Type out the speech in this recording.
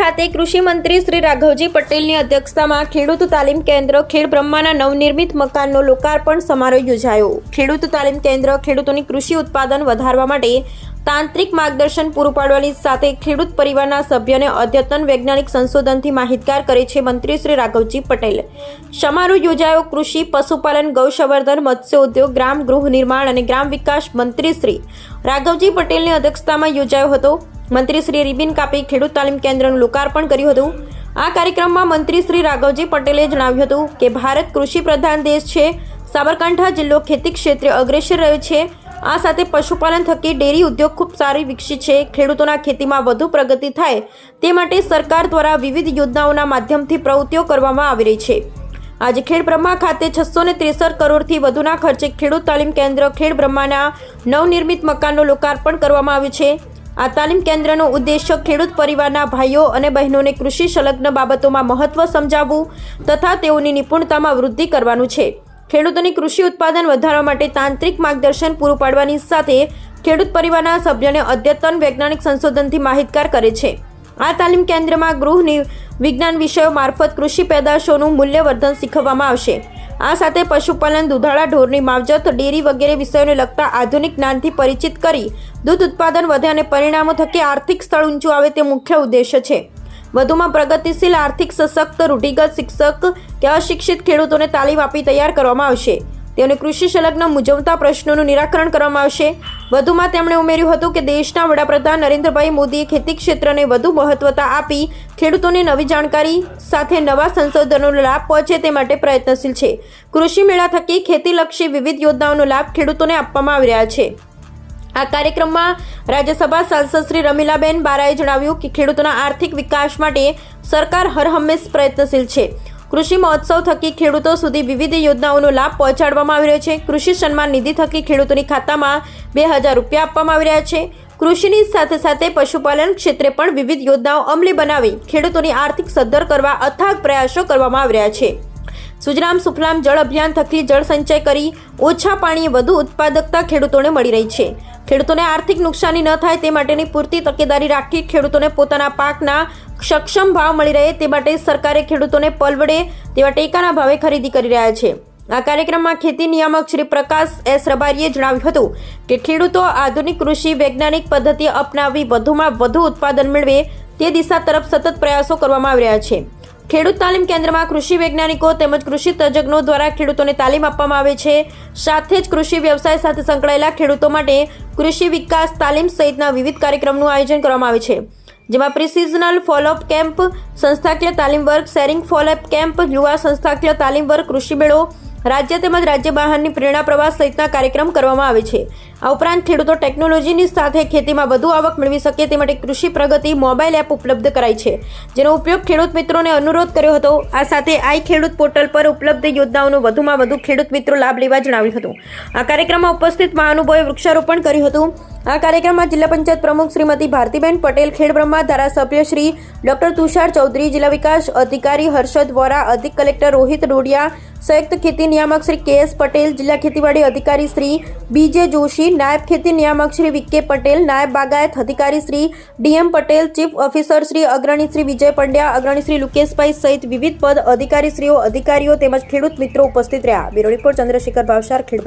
ખાતે કૃષિ મંત્રી શ્રી રાઘવજી પટેલની અધ્યક્ષતામાં ખેડૂત તાલીમ કેન્દ્ર ખેડ બ્રહ્માના નવનિર્મિત મકાનનો લોકાર્પણ સમારોહ યોજાયો. ખેડૂત તાલીમ કેન્દ્ર ખેડૂતોની કૃષિ ઉત્પાદન વધારવા માટે તાંત્રિક માર્ગદર્શન પૂરું પાડવાની સાથે ખેડૂત પરિવારના સભ્યને અદ્યતન વૈજ્ઞાનિક સંશોધનથી માહિતગાર કરે છે મંત્રી શ્રી રાઘવજી પટેલ. સમારોહ યોજાયો કૃષિ, પશુપાલન, ગૌસંવર્ધન મત્સ્ય ઉદ્યોગ ગ્રામ ગૃહ નિર્માણ અને ગ્રામ વિકાસ મંત્રી શ્રી રાઘવજી પટેલની અધ્યક્ષતામાં યોજાયો હતો. મંત્રી શ્રી રિબિન કાપી ખેડૂત તાલીમ કેન્દ્રનું લોકાર્પણ કર્યું હતું. આ કાર્યક્રમમાં મંત્રી શ્રી રાઘવજી પટેલે જણાવ્યું હતું કે, ભારત કૃષિ પ્રધાન દેશ છે. સાબરકાંઠા જિલ્લો ખેતી ક્ષેત્રે અગ્રેસર રહ્યો છે. આ સાથે પશુપાલન થકી ડેરી ઉદ્યોગ ખૂબ સારી વિકસિત છે. ખેડૂતોના ખેતીમાં વધુ પ્રગતિ થાય તે માટે સરકાર દ્વારા વિવિધ યોજનાઓના માધ્યમથી પ્રવૃત્તિઓ કરવામાં આવી રહી છે. આજે ખેડ બ્રહ્મા ખાતે છસો ને ત્રેસઠ કરોડથી વધુના ખર્ચે ખેડૂત તાલીમ કેન્દ્ર ખેડ બ્રહ્માના નવનિર્મિત મકાનનું લોકાર્પણ કરવામાં આવ્યું છે. આ તાલીમ કેન્દ્રનો ઉદ્દેશ્ય ખેડૂત પરિવારના ભાઈઓ અને બહેનોને કૃષિ સંલગ્ન બાબતોમાં મહત્વ સમજાવવું તથા તેઓની નિપુણતામાં વૃદ્ધિ કરવાનું છે. ખેડૂતોની કૃષિ ઉત્પાદન વધારવા માટે તાંત્રિક માર્ગદર્શન પૂરું પાડવાની સાથે ખેડૂત પરિવારના સભ્યને અદ્યતન વૈજ્ઞાનિક સંશોધનથી માહિતગાર કરે છે. આ તાલીમ કેન્દ્રમાં ગૃહની વિજ્ઞાન વિષયો મારફત કૃષિ પેદાશોનું મૂલ્યવર્ધન શીખવવામાં આવશે. આ સાથે પશુપાલન, દુધાળા, ઢોરની માવજત, ડેરી વગેરે વિષયોને લગતા આધુનિક જ્ઞાનથી પરિચિત કરી દૂધ ઉત્પાદન વધે અને પરિણામો થકી આર્થિક સ્થળ ઊંચું આવે તે મુખ્ય ઉદ્દેશ્ય છે. વધુમાં પ્રગતિશીલ, આર્થિક સશક્ત, રૂઢિગત શિક્ષક કે અશિક્ષિત ખેડૂતોને તાલીમ આપી તૈયાર કરવામાં આવશે. તેઓને કૃષિ સંલગ્ન મૂંઝવતા પ્રશ્નોનું નિરાકરણ કરવામાં આવશે. વધુમાં તેમણે ઉમેર્યું હતું કે દેશના વડાપ્રધાન નરેન્દ્રભાઈ મોદીએ ખેતી ક્ષેત્રને વધુ મહત્વતા આપી ખેડૂતોને નવી જાણકારી સાથે નવા સંશોધનોનો લાભ પહોંચે તે માટે પ્રયત્નશીલ છે. કૃષિ મેળા થકી ખેતીલક્ષી વિવિધ યોજનાઓનો લાભ ખેડૂતોને આપવામાં આવી રહ્યા છે. આ કાર્યક્રમમાં રાજ્યસભા સાંસદ શ્રી રમીલાબેન બારાએ જણાવ્યું કે ખેડૂતોના આર્થિક વિકાસ માટે સરકાર હરહંમેશ પ્રયત્નશીલ છે. કૃષિ મહોત્સવ થકી ખેડૂતો સુધી વિવિધ યોજનાઓનો લાભ પહોંચાડવામાં આવી રહ્યો છે. કૃષિ સન્માન નિધિ થકી ખેડૂતોની ખાતામાં બે હજાર રૂપિયા આપવામાં આવી રહ્યા છે. કૃષિની સાથે સાથે પશુપાલન ક્ષેત્રે પણ વિવિધ યોજનાઓ અમલી બનાવી ખેડૂતોની આર્થિક સદ્ધર કરવા અથાગ પ્રયાસો કરવામાં આવી રહ્યા છે. સુજરામ સુફલામ જળ અભિયાન થકી જળ સંચય કરી ઓછા પાણીએ વધુ ઉત્પાદકતા ખેડૂતોને મળી રહી છે. ખેડૂતોને આર્થિક નુકસાની ન થાય તે માટેની પૂરતી તકેદારી રાખી ખેડૂતોને પોતાના પાકના સક્ષમ ભાવ મળી રહે તે માટે સરકારે ખેડૂતોને પલવડે તેવા ટેકાના ભાવે ખરીદી કરી રહ્યા છે. આ કાર્યક્રમમાં ખેતી નિયામક શ્રી પ્રકાશ એસ રબારીએ જણાવ્યું હતું કે ખેડૂતો આધુનિક કૃષિ વૈજ્ઞાનિક પદ્ધતિ અપનાવી વધુમાં વધુ ઉત્પાદન મેળવે તે દિશા તરફ સતત પ્રયાસો કરવામાં આવી રહ્યા છે. ખેડૂત તાલીમ કેન્દ્રમાં કૃષિ વૈજ્ઞાનિકો તેમજ કૃષિ તજજ્ઞો દ્વારા ખેડૂતોને તાલીમ આપવામાં આવે છે. સાથે જ કૃષિ વ્યવસાય સાથે સંકળાયેલા ખેડૂતો માટે કૃષિ વિકાસ તાલીમ સહિતના વિવિધ કાર્યક્રમનું આયોજન કરવામાં આવે છે. જેમાં પ્રિસિઝનલ ફોલોઅપ કેમ્પ, સંસ્થાકીય તાલીમ વર્ગ, શેરિંગ ફોલોઅપ કેમ્પ, યુવા સંસ્થાકીય તાલીમ વર્ગ, કૃષિ મેળો રાજ્ય તેમજ રાજ્ય બહારની પ્રેરણા પ્રવાસ સહિતના કાર્યક્રમ કરવામાં આવે છે. આ ઉપરાંત ખેડૂતો ટેકનોલોજીની સાથે ખેતીમાં વધુ આવક મેળવી શકે તે માટે કૃષિ પ્રગતિ મોબાઈલ એપ ઉપલબ્ધ કરાઈ છે. જેનો ઉપયોગ ખેડૂત મિત્રોને અનુરોધ કર્યો હતો. આ સાથે આઈ ખેડૂત પોર્ટલ પર ઉપલબ્ધ યોજનાઓનો વધુમાં વધુ ખેડૂત મિત્રો લાભ લેવા જણાવ્યું હતું. આ કાર્યક્રમમાં ઉપસ્થિત મહાનુભાવોએ વૃક્ષારોપણ કર્યું હતું. આ કાર્યક્રમમાં જિલ્લા પંચાયત પ્રમુખ શ્રીમતી ભારતીબેન પટેલ ખેડબ્રહ્મા ધારાસભ્ય શ્રી ડોક્ટર તુષાર ચૌધરી, જિલ્લા વિકાસ અધિકારી હર્ષદ વોરા, અધિક કલેક્ટર રોહિત રોડિયા સંયુક્ત ખેતી નિયામક શ્રી કે એસ પટેલ, જિલ્લા ખેતીવાડી અધિકારી શ્રી બીજે જોશી, નાયબ ખેતી નિયામક શ્રી વિકે પટેલ, નાયબ બાગાયત અધિકારી Shri DM Patel, chief officer Shri અગ્રણી શ્રી વિજય પંડ્યા, અગ્રણી શ્રી લુકેશભાઈ સહિત વિવિધ પદ અધિકારીશ્રીઓ અધિકારીઓ તેમજ ખેડૂત મિત્રો ઉપસ્થિત રહ્યા. બ્યુરો રિપોર્ટ ચંદ્રશેખર ભાવસાર ખેડ